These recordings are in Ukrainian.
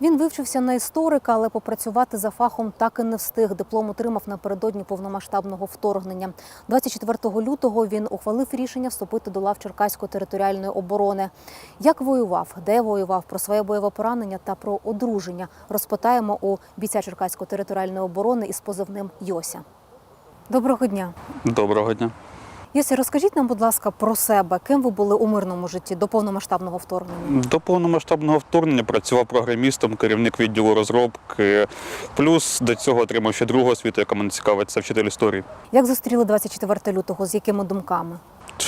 Він вивчився на історика, але попрацювати за фахом так і не встиг. Диплом отримав напередодні повномасштабного вторгнення. 24 лютого він ухвалив рішення вступити до лав Черкаської територіальної оборони. Як воював, де воював, про своє бойове поранення та про одруження розпитаємо у бійця Черкаської територіальної оборони із позивним Йося. Доброго дня. Доброго дня. Йося, розкажіть нам, будь ласка, про себе, ким ви були у мирному житті до повномасштабного вторгнення. До повномасштабного вторгнення працював програмістом, керівник відділу розробки. Плюс до цього отримав ще другу освіту, яка мене цікавить, це вчитель історії. Як зустріли 24 лютого? З якими думками?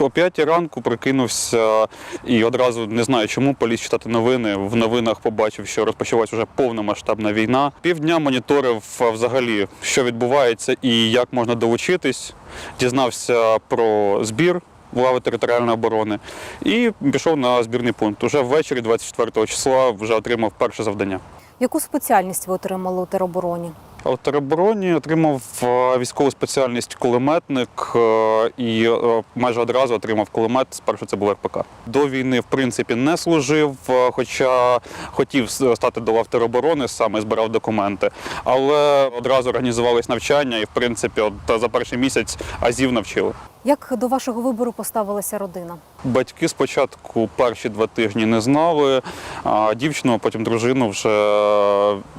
О п'ятій ранку прикинувся і одразу не знаю чому поліз читати новини. В новинах побачив, що розпочалась вже повномасштабна війна. Півдня моніторив взагалі, що відбувається і як можна долучитись. Дізнався про збір в лави територіальної оборони і пішов на збірний пункт. Уже ввечері, 24 числа, вже отримав перше завдання. Яку спеціальність ви отримали у теробороні? В теробороні отримав е, військову спеціальність кулеметник е, і е, майже одразу отримав кулемет. Спершу це був РПК. До війни, в принципі, не служив, хоча хотів стати до лав тероборони, саме збирав документи. Але одразу організувались навчання, і в принципі, от за перший місяць азів навчили. Як до вашого вибору поставилася родина? Батьки спочатку перші два тижні не знали, а дівчину, а потім дружину вже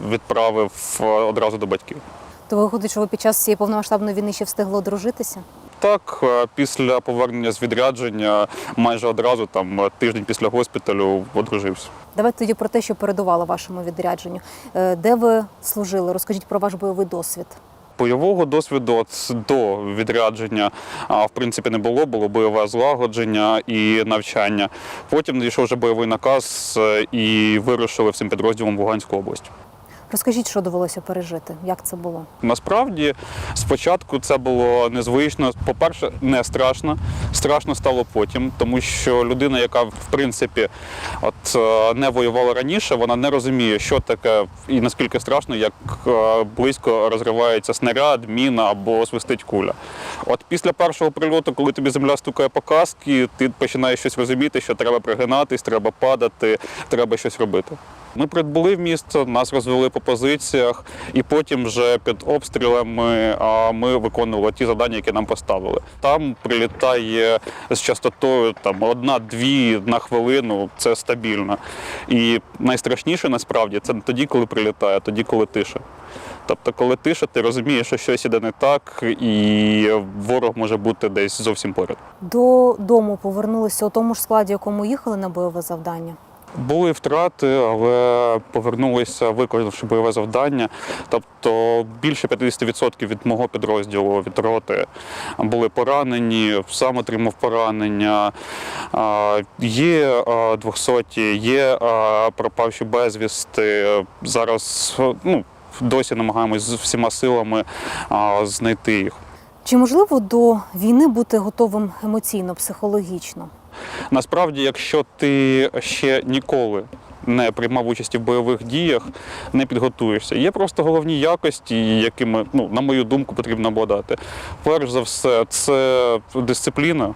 відправив е, одразу до батьків. То виходить, що ви під час цієї повномасштабної війни ще встигли одружитися? Так, е, після повернення з відрядження майже одразу, там е, тиждень після госпіталю, одружився. Давайте тоді про те, що передувало вашому відрядженню. Де ви служили? Розкажіть про ваш бойовий досвід. Бойового досвіду до відрядження а, в принципі не було, було бойове злагодження і навчання. Потім надійшов вже бойовий наказ е, і вирушили всім підрозділом в Луганську область. Розкажіть, що довелося пережити, як це було? Насправді, спочатку це було незвично. По-перше, не страшно. Страшно стало потім, тому що людина, яка в принципі от е, не воювала раніше, вона не розуміє, що таке і наскільки страшно, як е, близько розривається снаряд, міна або свистить куля. От після першого прильоту, коли тобі земля стукає по каски, ти починаєш щось розуміти, що треба пригинатись, треба падати, треба щось робити. Ми прибули в місто, нас розвели по позиціях, і потім вже під обстрілами ми виконували ті завдання, які нам поставили. Там прилітає з частотою там одна-дві на хвилину. Це стабільно. І найстрашніше насправді це не тоді, коли прилітає, тоді, коли тиша. Тобто, коли тиша, ти розумієш, що щось іде не так, і ворог може бути десь зовсім поряд. Додому повернулися у тому ж складі, якому їхали на бойове завдання. Були втрати, але повернулися, виконавши бойове завдання. Тобто більше 50% від мого підрозділу від роти були поранені, сам отримав поранення. Є а, 200, є пропавші безвісти. Зараз ну, досі намагаємось з всіма силами знайти їх. Чи можливо до війни бути готовим емоційно, психологічно? Насправді, якщо ти ще ніколи не приймав участі в бойових діях, не підготуєшся. Є просто головні якості, якими, ну, на мою думку, потрібно обладати. Перш за все, це дисципліна.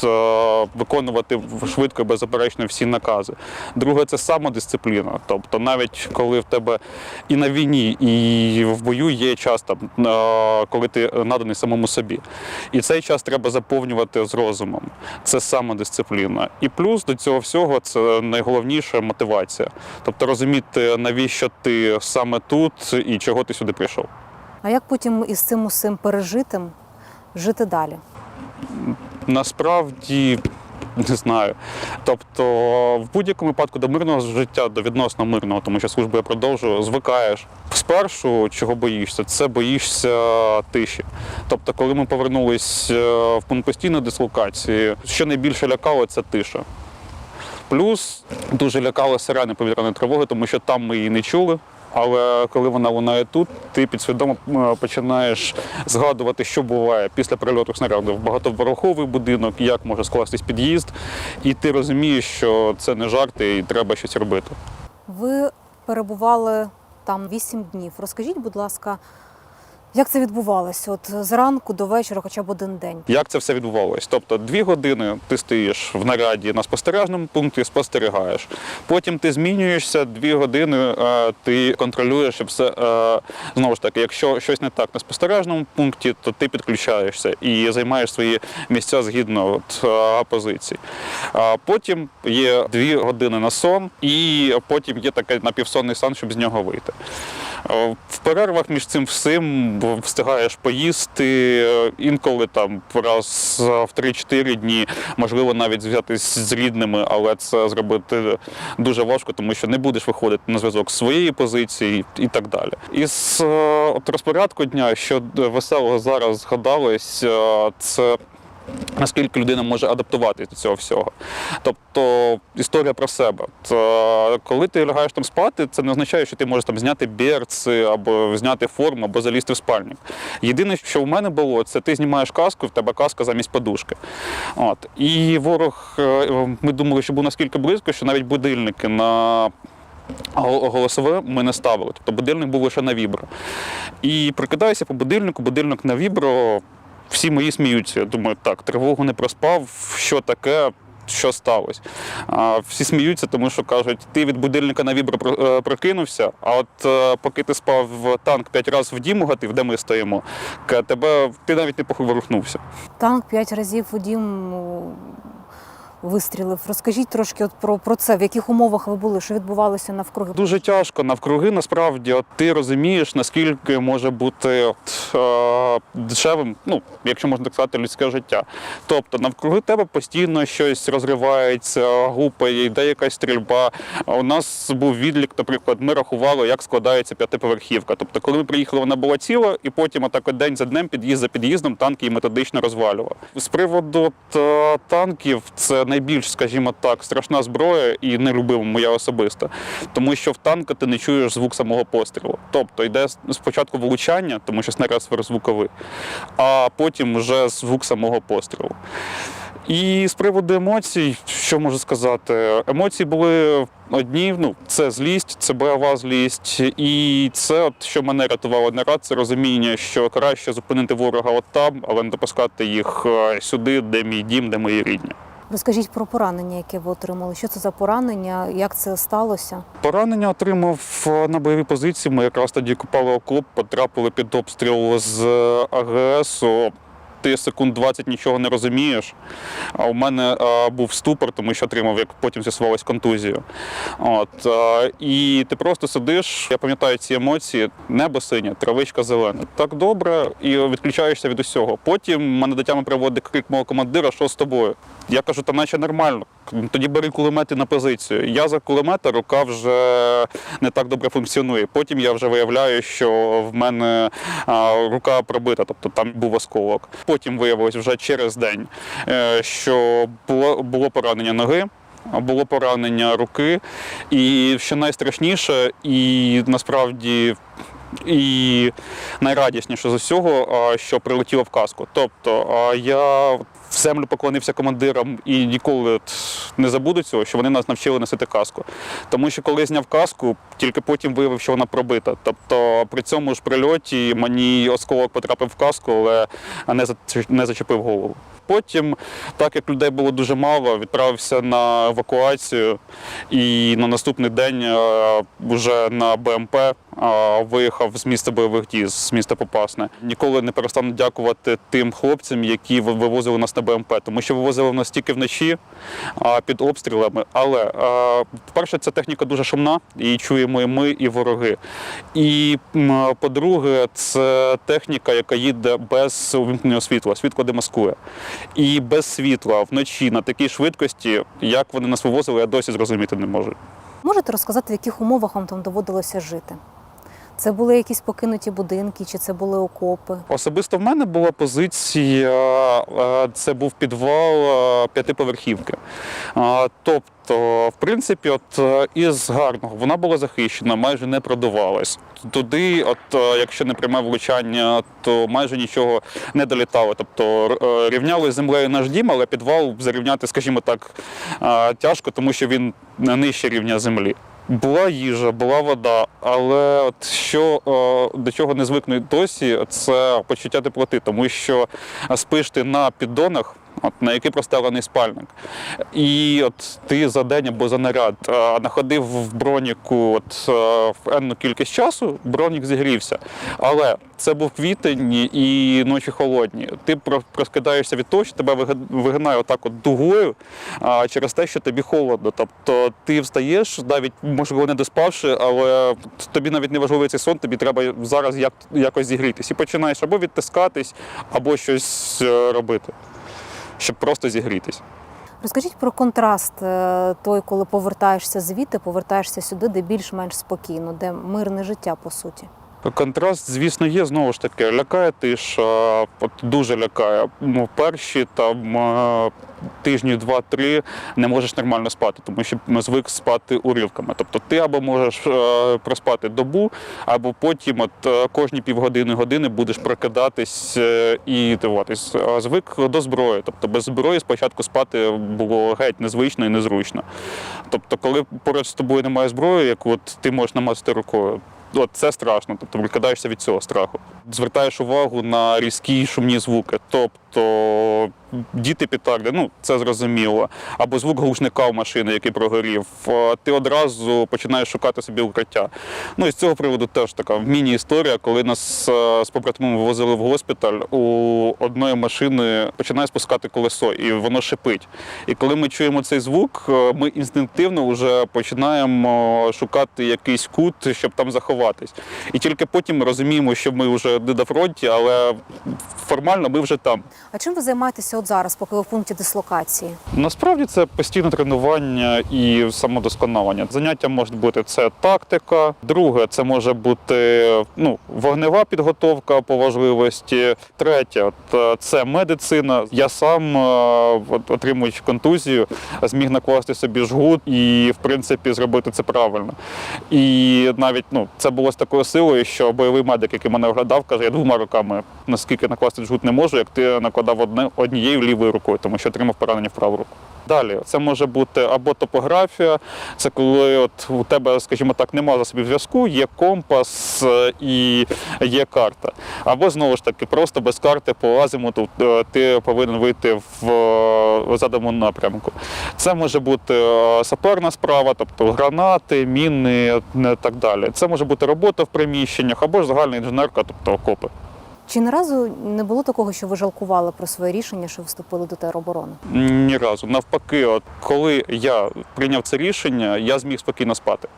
Та виконувати швидко і беззаперечно всі накази. Друге це самодисципліна. Тобто, навіть коли в тебе і на війні, і в бою є час, там, е, коли ти наданий самому собі. І цей час треба заповнювати з розумом. Це самодисципліна. І плюс до цього всього це найголовніше мотивація. Тобто розуміти, навіщо ти саме тут і чого ти сюди прийшов. А як потім із цим усім пережитим жити далі? Насправді не знаю. Тобто, в будь-якому випадку до мирного життя, до відносно мирного, тому що службу я продовжую, звикаєш. Спершу, чого боїшся, це боїшся тиші. Тобто, коли ми повернулись е, в пункт постійної дислокації, що найбільше лякало, це тиша. Плюс дуже лякали сирени повітряної тривоги, тому що там ми її не чули. Але коли вона лунає тут, ти підсвідомо починаєш згадувати, що буває після прильоту снаряду в багатоповерховий будинок, як може скластись під'їзд, і ти розумієш, що це не жарти і треба щось робити. Ви перебували там вісім днів. Розкажіть, будь ласка, Як це відбувалося? От зранку до вечора, хоча б один день. Як це все відбувалось? Тобто дві години ти стоїш в наряді на спостережному пункті, спостерігаєш. Потім ти змінюєшся, дві години е, ти контролюєш все. Е, знову ж таки, якщо щось не так на спостережному пункті, то ти підключаєшся і займаєш свої місця згідно от, е, позицій. Потім є дві години на сон, і потім є такий напівсонний сан, щоб з нього вийти. Е, В перервах між цим всім встигаєш поїсти е, інколи там раз в 3-4 дні, можливо, навіть зв'язатись з рідними, але це зробити дуже важко, тому що не будеш виходити на зв'язок з своєї позиції і так далі. Із е, от розпорядку дня, що веселого зараз згадалось, це наскільки людина може адаптуватися до цього всього. Тобто історія про себе. То, коли ти лягаєш там спати, це не означає, що ти можеш там зняти берці або зняти форму, або залізти в спальник. Єдине, що в мене було, це ти знімаєш каску, в тебе каска замість подушки. От. І ворог, е, ми думали, що був наскільки близько, що навіть будильники на Голосове ми не ставили, тобто будильник був лише на вібро. І прикидаюся по будильнику, будильник на вібро, всі мої сміються. Я думаю, так, тривогу не проспав, що таке, що сталося. А всі сміються, тому що кажуть, ти від будильника на вібро е, прокинувся, а от е, поки ти спав танк п'ять разів в дім угатив, де ми стоїмо, тебе ти навіть не похворухнувся. Танк п'ять разів у дім вистрілив. Розкажіть трошки от про, про це, в яких умовах ви були, що відбувалося навкруги. Дуже тяжко навкруги. Насправді, от ти розумієш, наскільки може бути от, е, дешевим, ну якщо можна так сказати, людське життя. Тобто навкруги тебе постійно щось розривається, гупає, йде якась стрільба. У нас був відлік, наприклад, ми рахували, як складається п'ятиповерхівка. Тобто, коли ми приїхали, вона була ціла, і потім отак от день за днем, під'їзд за під'їздом, танки її методично розвалював. З приводу е, танків, це найбільш, скажімо так, страшна зброя і не любив моя особиста. Тому що в танка ти не чуєш звук самого пострілу. Тобто йде спочатку влучання, тому що снаряд сверхзвуковий, а потім вже звук самого пострілу. І з приводу емоцій, що можу сказати, емоції були одні. Ну, це злість, це бойова злість. І це, от, що мене рятувало не раз, це розуміння, що краще зупинити ворога от там, але не допускати їх е, сюди, де мій дім, де мої рідні. Розкажіть про поранення, яке ви отримали. Що це за поранення? Як це сталося? Поранення отримав е, на бойовій позиції. Ми якраз тоді купали окоп, потрапили під обстріл з АГСу. Ти секунд 20 нічого не розумієш. А у мене а, був ступор, тому що отримав, як потім з'ясувалось, контузію. От, а, і ти просто сидиш, я пам'ятаю ці емоції, небо синє, травичка зелена. Так добре, і відключаєшся від усього. Потім мене дитями приводить крик мого командира, що з тобою. Я кажу, та наче нормально. Тоді бери кулемети на позицію. Я за кулемета, рука вже не так добре функціонує. Потім я вже виявляю, що в мене рука пробита, тобто там був осколок. Потім виявилось вже через день, е, що було, було поранення ноги. Було поранення руки, і що найстрашніше, і насправді і найрадісніше з усього, що прилетіло в каску. Тобто я в землю поклонився командирам і ніколи не забуду цього, що вони нас навчили носити каску. Тому що коли зняв каску, тільки потім виявив, що вона пробита. Тобто при цьому ж прильоті мені осколок потрапив в каску, але не зачепив голову. Потім, так як людей було дуже мало, відправився на евакуацію і на наступний день е, вже на БМП е, виїхав з міста бойових дій, з міста Попасне. Ніколи не перестану дякувати тим хлопцям, які вивозили нас на БМП, тому що вивозили в нас тільки вночі під обстрілами. Але, по-перше, ця техніка дуже шумна, і чуємо і ми, і вороги. І по-друге, це техніка, яка їде без увімкненого світла. Світло демаскує. І без світла вночі на такій швидкості, як вони нас вивозили, я досі зрозуміти не можу. Можете розказати, в яких умовах вам там доводилося жити? Це були якісь покинуті будинки, чи це були окопи? Особисто в мене була позиція, е, це був підвал е, п'ятиповерхівки. Е, Тобто, в принципі, от із гарного вона була захищена, майже не продувалась. Туди, от якщо не пряме влучання, то майже нічого не долітало. Тобто рівняли землею наш дім, але підвал зарівняти, скажімо так, тяжко, тому що він нижче рівня землі. Була їжа, була вода, але от що е, до чого не звикнуть досі, це почуття теплоти, тому що спиш ти на піддонах, от, на який простелений спальник. І от ти за день або за наряд е, находив в броніку от, е, в енну кількість часу, бронік зігрівся. Але це був квітень і ночі холодні. Ти про- проскидаєшся від того, що тебе виги- вигинає отак от дугою а, через те, що тобі холодно. Тобто ти встаєш, навіть можливо не доспавши, але тобі навіть не важливий цей сон, тобі треба зараз як, якось зігрітись. І починаєш або відтискатись, або щось е, робити, щоб просто зігрітись. Розкажіть про контраст е, той, коли повертаєшся звідти, повертаєшся сюди, де більш-менш спокійно, де мирне життя по суті. Контраст, звісно, є знову ж таки. Лякає тиша, от дуже лякає. Ну, перші там е, тижні, два-три не можеш нормально спати, тому що звик спати уривками. Тобто ти або можеш е, проспати добу, або потім от е, кожні півгодини години будеш прокидатись е, і дивитись. А Звик до зброї. Тобто без зброї спочатку спати було геть незвично і незручно. Тобто, коли поряд з тобою немає зброї, яку от ти можеш намацати рукою. От це страшно, тобто прикидаєшся від цього страху. Звертаєш увагу на різкі шумні звуки. Тобто діти петарди, ну це зрозуміло, або звук глушника в машини, який прогорів. Е, Ти одразу починаєш шукати собі укриття. Ну і з цього приводу теж така міні-історія, коли нас е, з побратимом вивозили в госпіталь, у одної машини починає спускати колесо, і воно шипить. І коли ми чуємо цей звук, е, ми інстинктивно вже починаємо шукати якийсь кут, щоб там заховатись. І тільки потім ми розуміємо, що ми вже не на фронті, але формально ми вже там. А чим ви займаєтеся от зараз, поки ви в пункті дислокації? Насправді це постійне тренування і самодосконалення. Заняття можуть бути це тактика. Друге, це може бути ну, вогнева підготовка по важливості. Третє, е, це медицина. Я сам, е, отримуючи контузію, зміг накласти собі жгут і, в принципі, зробити це правильно. І навіть ну, це було з такою силою, що бойовий медик, який мене оглядав, каже, я двома руками наскільки накласти жгут не можу, як ти накладав однією лівою рукою, тому що отримав поранення в праву руку. Далі це може бути або топографія, це коли от у тебе, скажімо так, немає засобів зв'язку, є компас е, і є карта. Або знову ж таки, просто без карти по азимуту е, ти повинен вийти в е, заданому напрямку. Це може бути саперна справа, тобто гранати, міни і так далі. Це може бути робота в приміщеннях або ж загальна інженерка, тобто окопи. Чи не разу не було такого, що ви жалкували про своє рішення, що вступили до тероборони? Ні разу. Навпаки, от коли я прийняв це рішення, я зміг спокійно спати.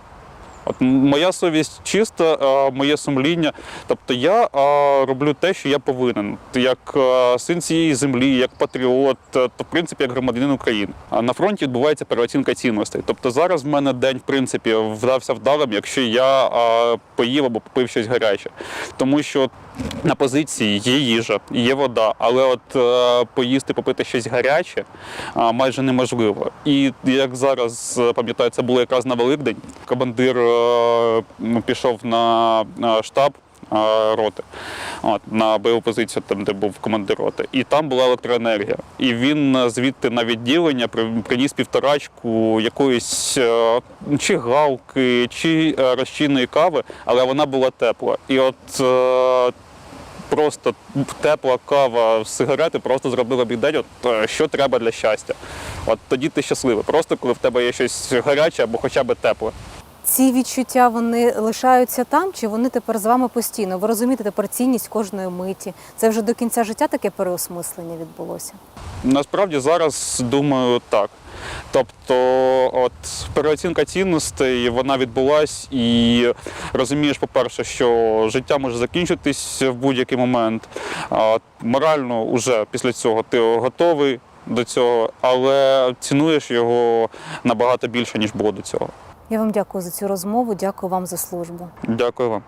От моя совість чиста, моє сумління. Тобто я роблю те, що я повинен, як син цієї землі, як патріот, е, то в принципі як громадянин України. А на фронті відбувається переоцінка цінностей. Тобто зараз в мене день, в принципі, вдався вдалим, якщо я поїв або попив щось гаряче. Тому що на позиції є їжа, є вода, але от е, поїсти, попити щось гаряче а, майже неможливо. І як зараз е, пам'ятаю, це було якраз на Великдень. Командир е, пішов на е, штаб. е, Роти от, на бойову позицію, там де був командир роти, і там була електроенергія. І він е, звідти на відділення приніс півторачку якоїсь е, чи галки, чи е, розчинної кави, але вона була тепла. І от е, просто тепла кава, сигарети просто зробила б день, от, е, що треба для щастя. От тоді ти щасливий. Просто коли в тебе є щось гаряче або хоча б тепле. Ці відчуття вони лишаються там, чи вони тепер з вами постійно? Ви розумієте тепер цінність кожної миті? Це вже до кінця життя таке переосмислення відбулося. Насправді зараз думаю так. Тобто, от переоцінка цінностей вона відбулась, і розумієш, по-перше, що життя може закінчитись в будь-який момент. А морально вже після цього ти готовий до цього, але цінуєш його набагато більше, ніж було до цього. Я вам дякую за цю розмову. Дякую вам за службу. Дякую вам.